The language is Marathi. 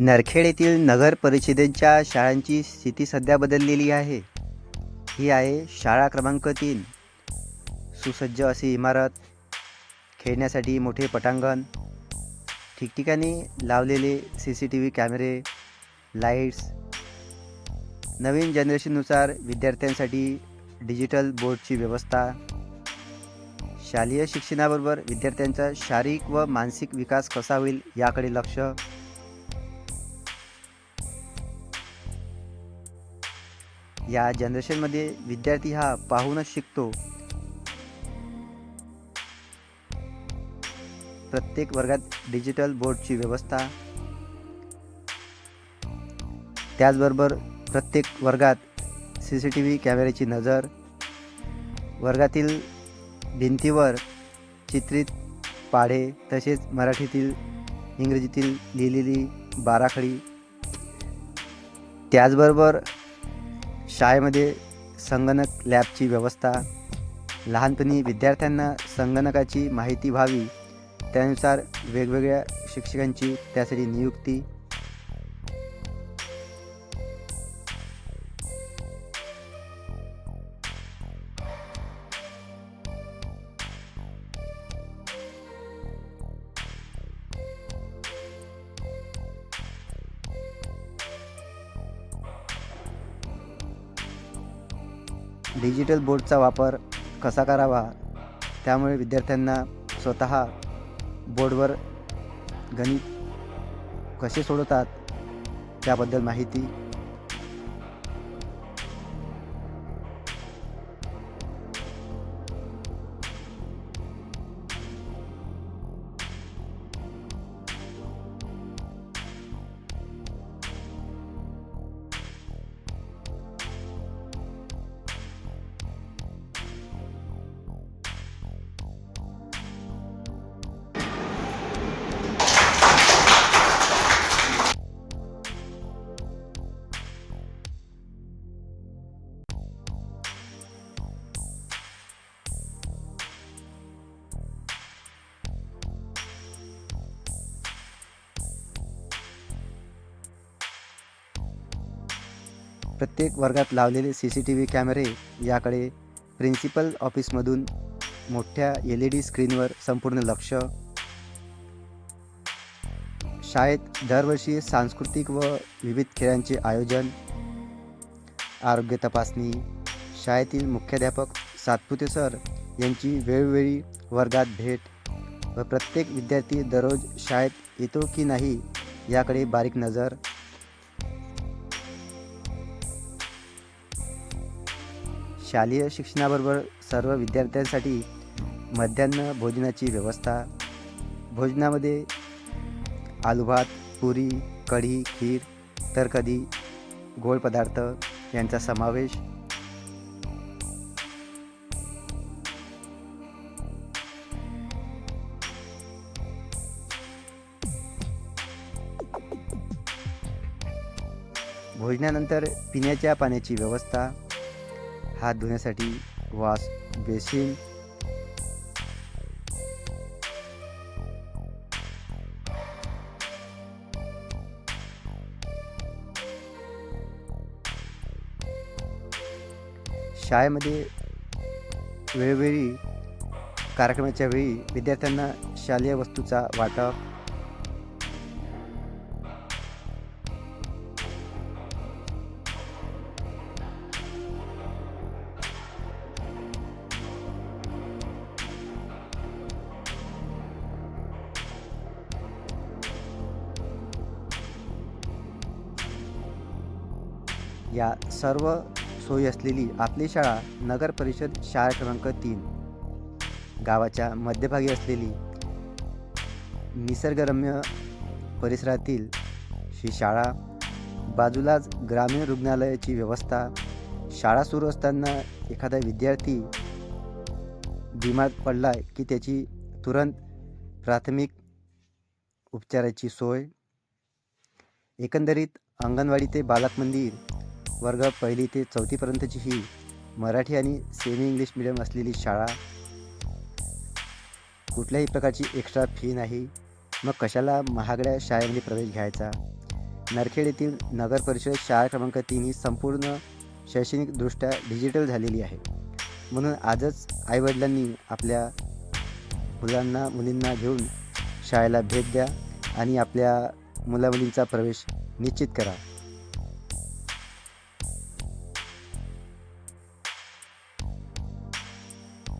नरखेड येथील नगर परिषदेच्या शाळांची स्थिती सध्या बदललेली आहे. ही आहे शाळा क्रमांक तीन. सुसज्ज अशी इमारत खेळण्यासाठी मोठे पटांगण ठिकठिकाणी लावलेले सी सी टी व्ही कॅमेरे लाईट्स. नवीन जनरेशननुसार विद्यार्थ्यांसाठी डिजिटल बोर्डची व्यवस्था. शालेय शिक्षणाबरोबर विद्यार्थ्यांचा शारीरिक व मानसिक विकास कसा होईल याकडे लक्ष. या जनरेशनमध्ये विद्यार्थी हा पाहूनच शिकतो. प्रत्येक वर्गात डिजिटल बोर्डची व्यवस्था. त्याचबरोबर प्रत्येक वर्गात सी सी टी व्ही कॅमेऱ्याची नजर. वर्गातील भिंतीवर चित्रित पाढे तसेच मराठीतील इंग्रजीतील लिहिलेली बाराखडी. त्याचबरोबर शाळेमध्ये संगणक लॅबची व्यवस्था लहानपणी विद्यार्थ्यांना संगणकाची माहिती व्हावी त्यानुसार वेगवेगळ्या शिक्षकांची त्यासाठी नियुक्ती डिजिटल बोर्डचा वापर कसा करावा? त्यामुळे विद्यार्थ्यांना स्वतः बोर्डवर गणित कसे सोडवतात? त्याबद्दल माहिती प्रत्येक वर्गात लावलेले सी सी टी व्ही कॅमेरे याकडे प्रिन्सिपल ऑफिसमधून मोठ्या एल ई डी स्क्रीनवर संपूर्ण लक्ष. शाळेत दरवर्षी सांस्कृतिक व विविध खेळांचे आयोजन आरोग्य तपासणी. शाळेतील मुख्याध्यापक सातपुते सर यांची वेळोवेळी वर्गात भेट व प्रत्येक विद्यार्थी दररोज शाळेत येतो की नाही याकडे बारीक नजर. शालेय शिक्षणाबरोबर सर्व विद्यार्थ्यांसाठी मध्यान्ह भोजनाची व्यवस्था. भोजनामध्ये आलूभात पुरी कढी खीर तर कधी गोड पदार्थ यांचा समावेश. भोजनानंतर पिण्याच्या पाण्याची व्यवस्था. हात धुण्यासाठी वास बेसिन. शाळेमध्ये वेळोवेळी कार्यक्रमाच्या वेळी विद्यार्थ्यांना शालेय वस्तूचा वाटप या सर्व सोयी असलेली आपली शाळा नगर परिषद शाळा क्रमांक तीन. गावाच्या मध्यभागी असलेली निसर्गरम्य परिसरातील ही शाळा बाजूलाच ग्रामीण रुग्णालयाची व्यवस्था शाळा सुरू असताना एखादा विद्यार्थी बिमार पडला की त्याची तुरंत प्राथमिक उपचाराची सोय. एकंदरीत अंगणवाडी ते बालक मंदिर वर्ग पहिली ते चौथीपर्यंतची ही मराठी आणि सेमी इंग्लिश मिडियम असलेली शाळा. कुठल्याही प्रकारची एक्स्ट्रा फी नाही. मग कशाला महागड्या शाळेमध्ये प्रवेश घ्यायचा? नरखेड येथील नगर परिषद शाळा क्रमांक तीन ही संपूर्ण शैक्षणिकदृष्ट्या डिजिटल झालेली आहे. म्हणून आजच आईवडिलांनी आपल्या मुलांना मुलींना घेऊन शाळेला भेट द्या आणि आपल्या मुलामुलींचा प्रवेश निश्चित करा.